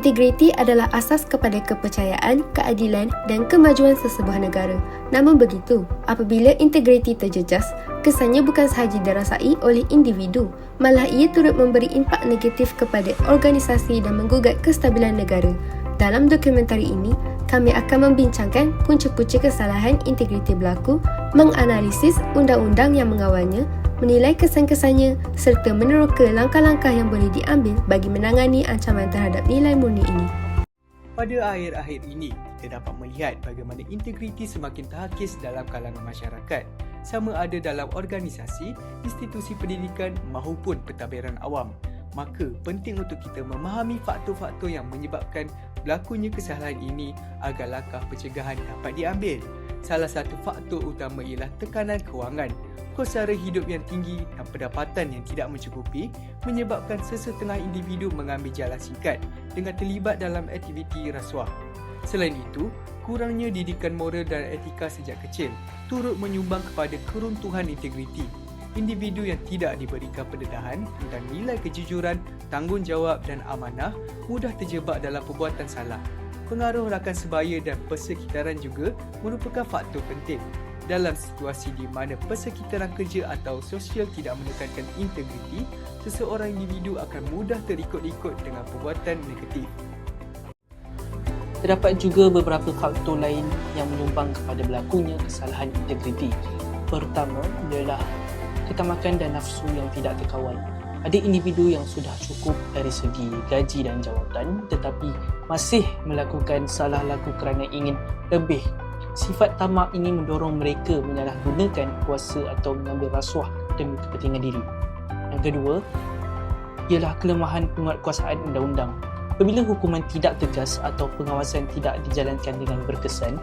Integriti adalah asas kepada kepercayaan, keadilan dan kemajuan sesebuah negara. Namun begitu, apabila integriti terjejas, kesannya bukan sahaja dirasai oleh individu, malah ia turut memberi impak negatif kepada organisasi dan menggugat kestabilan negara. Dalam dokumentari ini, kami akan membincangkan punca-punca kesalahan integriti berlaku, menganalisis undang-undang yang mengawalnya, menilai kesan-kesannya serta meneroka langkah-langkah yang boleh diambil bagi menangani ancaman terhadap nilai murni ini. Pada akhir-akhir ini, kita dapat melihat bagaimana integriti semakin terhakis dalam kalangan masyarakat sama ada dalam organisasi, institusi pendidikan maupun pentadbiran awam. Maka penting untuk kita memahami faktor-faktor yang menyebabkan berlakunya kesalahan ini agar langkah pencegahan dapat diambil. Salah satu faktor utama ialah tekanan kewangan kos sara hidup yang tinggi dan pendapatan yang tidak mencukupi menyebabkan sesetengah individu mengambil jalan singkat dengan terlibat dalam aktiviti rasuah. Selain itu, kurangnya didikan moral dan etika sejak kecil turut menyumbang kepada keruntuhan integriti. Individu yang tidak diberikan pendedahan dan nilai kejujuran, tanggungjawab dan amanah mudah terjebak dalam perbuatan salah. Pengaruh rakan sebaya dan persekitaran juga merupakan faktor penting dalam situasi di mana persekitaran kerja atau sosial tidak menekankan integriti, seseorang individu akan mudah terikut-ikut dengan perbuatan negatif. Terdapat juga beberapa faktor lain yang menyumbang kepada berlakunya kesalahan integriti. Pertama ialah ketamakan dan nafsu yang tidak terkawal. Ada individu yang sudah cukup dari segi gaji dan jawatan tetapi masih melakukan salah laku kerana ingin lebih Sifat tamak ini mendorong mereka menyalahgunakan kuasa atau mengambil rasuah demi kepentingan diri. Yang kedua, ialah kelemahan penguatkuasaan undang-undang. Apabila hukuman tidak tegas atau pengawasan tidak dijalankan dengan berkesan,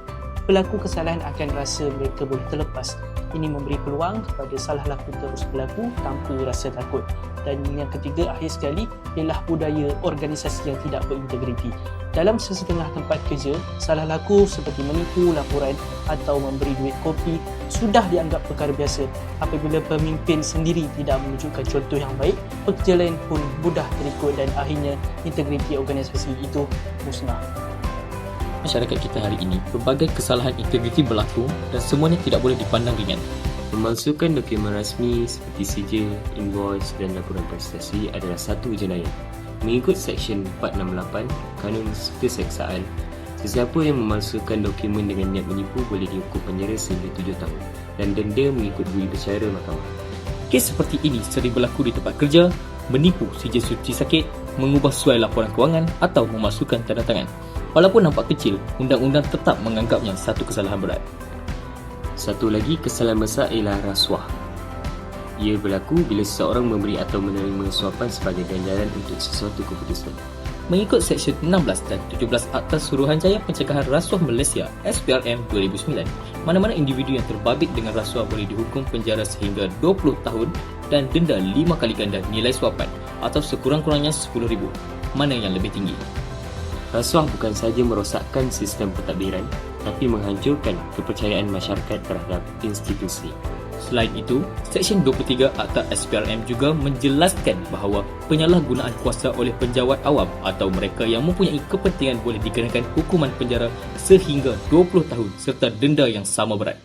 pelaku kesalahan akan rasa mereka boleh terlepas. Ini memberi peluang kepada salah laku terus berlaku tanpa rasa takut. Dan yang ketiga, akhir sekali, ialah budaya organisasi yang tidak berintegriti. Dalam sesetengah tempat kerja, salah laku seperti menipu laporan atau memberi duit kopi sudah dianggap perkara biasa. Apabila pemimpin sendiri tidak menunjukkan contoh yang baik, pekerja lain pun mudah terikut dan akhirnya integriti organisasi itu musnah masyarakat kita hari ini, pelbagai kesalahan integriti berlaku dan semuanya tidak boleh dipandang ringan. Memalsukan dokumen rasmi seperti sijil, invoice dan laporan prestasi adalah satu jenayah. Mengikut Seksyen 468 Kanun Keseksaan, sesiapa yang memalsukan dokumen dengan niat menipu boleh dihukum penjara sehingga 7 tahun dan denda mengikut bui bercara mahkamah. Kes seperti ini sering berlaku di tempat kerja, menipu sijil suci sakit, mengubah suai laporan kewangan atau memasukkan tanda tangan. Walaupun nampak kecil, undang-undang tetap menganggapnya satu kesalahan berat. Satu lagi kesalahan besar ialah rasuah. Ia berlaku bila seseorang memberi atau menerima suapan sebagai ganjaran untuk sesuatu keputusan. Mengikut Seksyen 16 dan 17 Akta Suruhanjaya Pencegahan Rasuah Malaysia SPRM 2009, mana-mana individu yang terbabit dengan rasuah boleh dihukum penjara sehingga 20 tahun dan denda 5 kali ganda nilai suapan atau sekurang-kurangnya RM10,000. Mana yang lebih tinggi? Rasuah bukan sahaja merosakkan sistem pentadbiran tapi menghancurkan kepercayaan masyarakat terhadap institusi. Selain itu, Seksyen 23 Akta SPRM juga menjelaskan bahawa penyalahgunaan kuasa oleh penjawat awam atau mereka yang mempunyai kepentingan boleh dikenakan hukuman penjara sehingga 20 tahun serta denda yang sama berat.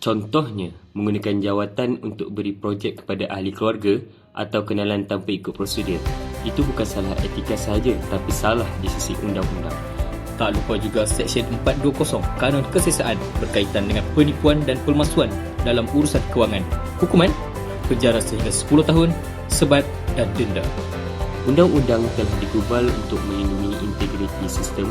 Contohnya, menggunakan jawatan untuk beri projek kepada ahli keluarga atau kenalan tanpa ikut prosedur. Itu bukan salah etika sahaja tapi salah di sisi undang-undang. Tak lupa juga Seksyen 420 Kanun Kesesaan berkaitan dengan penipuan dan pemalsuan dalam urusan kewangan. Hukuman penjara sehingga 10 tahun, sebat dan denda. Undang-undang telah digubal untuk melindungi integriti sistem.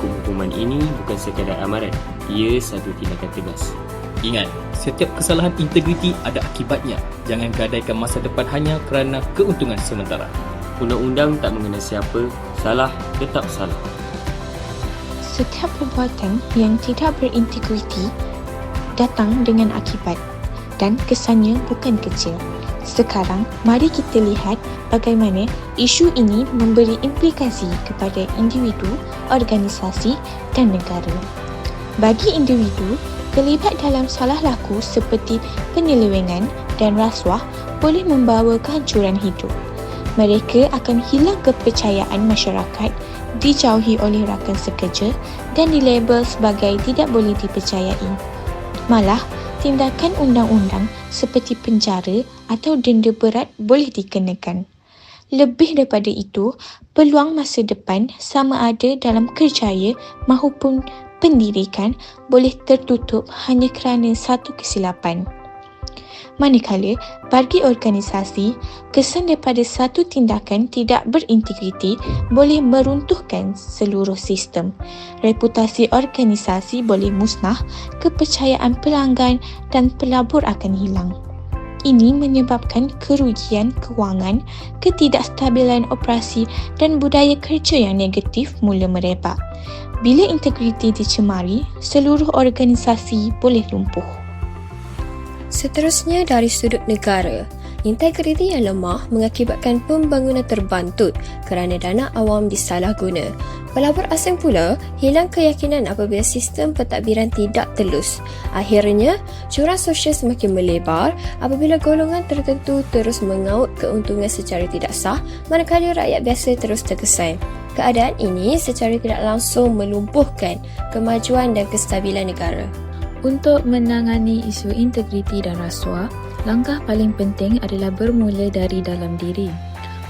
Hukum-hukuman ini bukan sekadar amaran, ia satu tindakan tegas. Ingat, setiap kesalahan integriti ada akibatnya. Jangan gadaikan masa depan hanya kerana keuntungan sementara. Undang-undang tak mengenai siapa, salah tetap salah. Setiap perbuatan yang tidak berintegriti datang dengan akibat dan kesannya bukan kecil. Sekarang, mari kita lihat bagaimana isu ini memberi implikasi kepada individu, organisasi dan negara. Bagi individu, terlibat dalam salah laku seperti penyelewengan dan rasuah boleh membawa kehancuran hidup. Mereka akan hilang kepercayaan masyarakat dijauhi oleh rakan sekerja dan dilabel sebagai tidak boleh dipercayai. Malah, tindakan undang-undang seperti penjara atau denda berat boleh dikenakan. Lebih daripada itu, peluang masa depan sama ada dalam kerjaya maupun pendidikan boleh tertutup hanya kerana satu kesilapan. Manakala, bagi organisasi, kesan daripada satu tindakan tidak berintegriti boleh meruntuhkan seluruh sistem. Reputasi organisasi boleh musnah, kepercayaan pelanggan dan pelabur akan hilang. Ini menyebabkan kerugian kewangan, ketidakstabilan operasi dan budaya kerja yang negatif mula merebak. Bila integriti dicemari, seluruh organisasi boleh lumpuh. Seterusnya dari sudut negara, integriti yang lemah mengakibatkan pembangunan terbantut kerana dana awam disalahguna. Pelabur asing pula hilang keyakinan apabila sistem pentadbiran tidak telus. Akhirnya, jurang sosial semakin melebar apabila golongan tertentu terus mengaut keuntungan secara tidak sah manakala rakyat biasa terus terkesan. Keadaan ini secara tidak langsung melumpuhkan kemajuan dan kestabilan negara. Untuk menangani isu integriti dan rasuah, langkah paling penting adalah bermula dari dalam diri.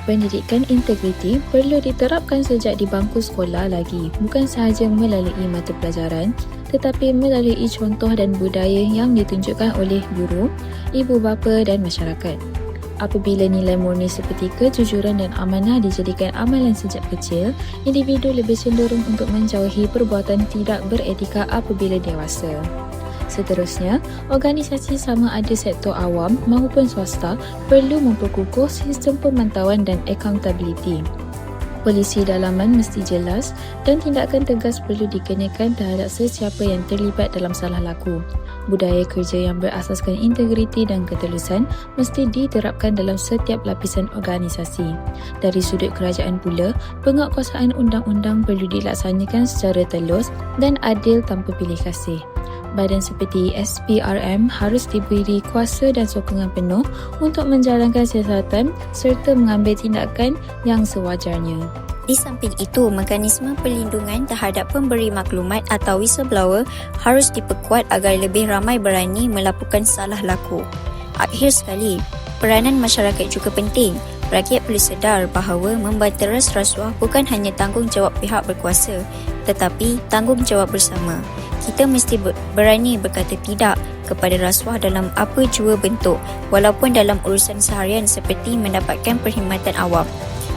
Pendidikan integriti perlu diterapkan sejak di bangku sekolah lagi, bukan sahaja melalui mata pelajaran, tetapi melalui contoh dan budaya yang ditunjukkan oleh guru, ibu bapa dan masyarakat. Apabila nilai murni seperti kejujuran dan amanah dijadikan amalan sejak kecil, individu lebih cenderung untuk menjauhi perbuatan tidak beretika apabila dewasa. Seterusnya, organisasi sama ada sektor awam maupun swasta perlu memperkukuh sistem pemantauan dan accountability. Polisi dalaman mesti jelas dan tindakan tegas perlu dikenakan terhadap sesiapa yang terlibat dalam salah laku. Budaya kerja yang berasaskan integriti dan ketelusan mesti diterapkan dalam setiap lapisan organisasi. Dari sudut kerajaan pula, penguatkuasaan undang-undang perlu dilaksanakan secara telus dan adil tanpa pilih kasih badan seperti SPRM harus diberi kuasa dan sokongan penuh untuk menjalankan siasatan serta mengambil tindakan yang sewajarnya. Di samping itu, mekanisme perlindungan terhadap pemberi maklumat atau whistleblower harus diperkuat agar lebih ramai berani melaporkan salah laku. Akhir sekali, peranan masyarakat juga penting. Rakyat perlu sedar bahawa membanteras rasuah bukan hanya tanggungjawab pihak berkuasa, tetapi tanggungjawab bersama kita mesti berani berkata tidak kepada rasuah dalam apa jua bentuk walaupun dalam urusan seharian seperti mendapatkan perkhidmatan awam.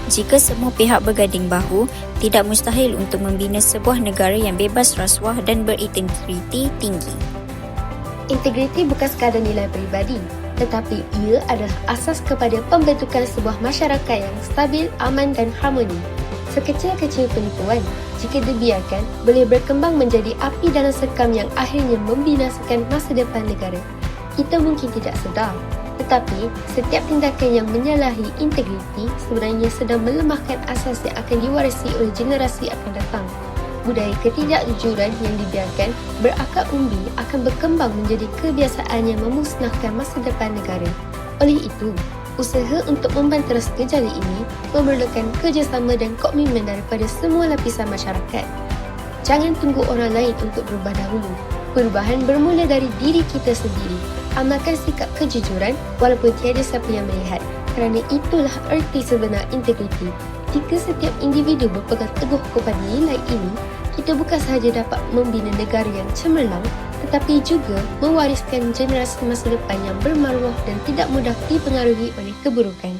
Jika semua pihak berganding bahu, tidak mustahil untuk membina sebuah negara yang bebas rasuah dan berintegriti tinggi. Integriti bukan sekadar nilai peribadi, tetapi ia adalah asas kepada pembentukan sebuah masyarakat yang stabil, aman dan harmoni. Sekecil-kecil penipuan, jika dibiarkan, boleh berkembang menjadi api dalam sekam yang akhirnya membinasakan masa depan negara. Kita mungkin tidak sedar, tetapi setiap tindakan yang menyalahi integriti sebenarnya sedang melemahkan asas yang akan diwarisi oleh generasi akan datang. Budaya ketidakjujuran yang dibiarkan berakar umbi akan berkembang menjadi kebiasaan yang memusnahkan masa depan negara. Oleh itu, usaha untuk membanteras gejala ini memerlukan kerjasama dan komitmen daripada semua lapisan masyarakat. Jangan tunggu orang lain untuk berubah dahulu. Perubahan bermula dari diri kita sendiri. Amalkan sikap kejujuran walaupun tiada siapa yang melihat. Kerana itulah erti sebenar integriti. Jika setiap individu berpegang teguh kepada nilai ini, kita bukan sahaja dapat membina negara yang cemerlang, tetapi juga mewariskan generasi masa depan yang bermaruah dan tidak mudah dipengaruhi oleh keburukan.